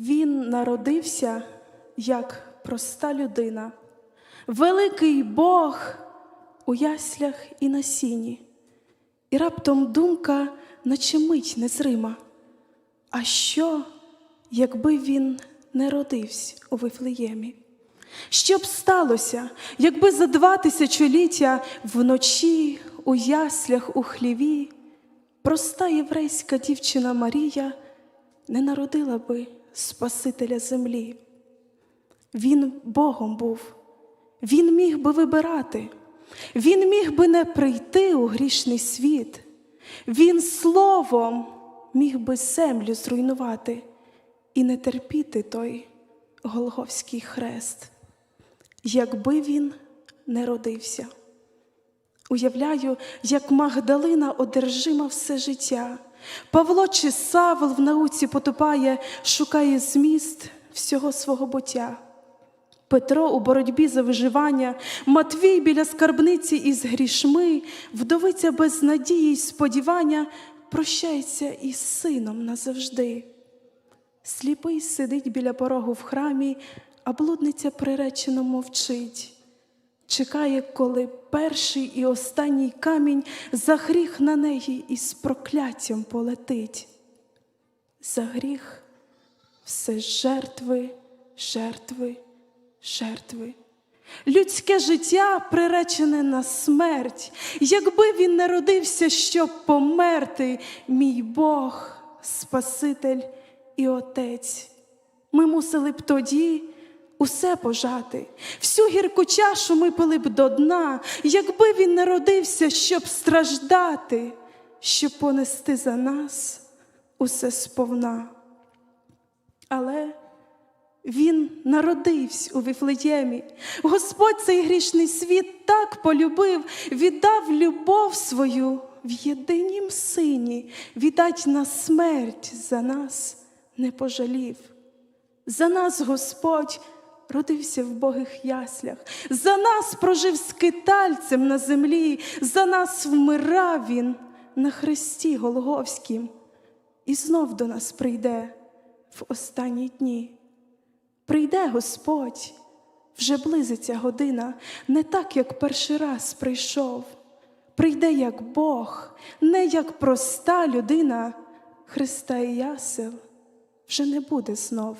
Він народився як проста людина, великий Бог у яслях і на сіні, і раптом думка, наче мить незрима. А що, якби він не родився у Вифлеємі? Що б сталося, якби за два тисячоліття вночі у яслях у хліві проста єврейська дівчина Марія не народила би Спасителя землі? Він Богом був, він міг би вибирати, він міг би не прийти у грішний світ, він словом міг би землю зруйнувати і не терпіти той Голговський хрест, якби він не родився. Уявляю, як Магдалина одержима все життя. Павло чи Савл в науці потопає, шукає зміст всього свого буття. Петро у боротьбі за виживання, Матвій біля скарбниці із грішми, вдовиця без надії й сподівання прощається із сином назавжди. Сліпий сидить біля порогу в храмі, а блудниця приречено мовчить. Чекає, коли перший і останній камінь за гріх на неї із прокляттям полетить. За гріх все жертви, жертви, жертви. Людське життя приречене на смерть. Якби він не родився, щоб померти, мій Бог, Спаситель і Отець. Ми мусили б тоді усе пожати, всю гірку чашу ми пили б до дна, якби він не родився, щоб страждати, щоб понести за нас усе сповна. Але він народився у Віфлеємі. Господь цей грішний світ так полюбив, віддав любов свою в єдинім сині, віддать на смерть за нас не пожалів. За нас Господь родився в богих яслях, за нас прожив скитальцем на землі, за нас вмирав Він на хресті Голговськім, і знов до нас прийде в останні дні. Прийде Господь, вже близиться година, не так, як перший раз прийшов. Прийде як Бог, не як проста людина, Христа і ясел вже не буде знов.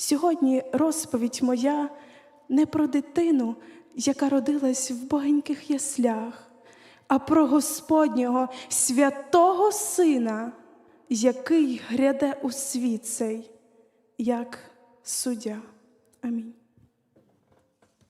Сьогодні розповідь моя не про дитину, яка родилась в богеньких яслях, а про Господнього святого Сина, який гряде у світ цей, як суддя. Амінь.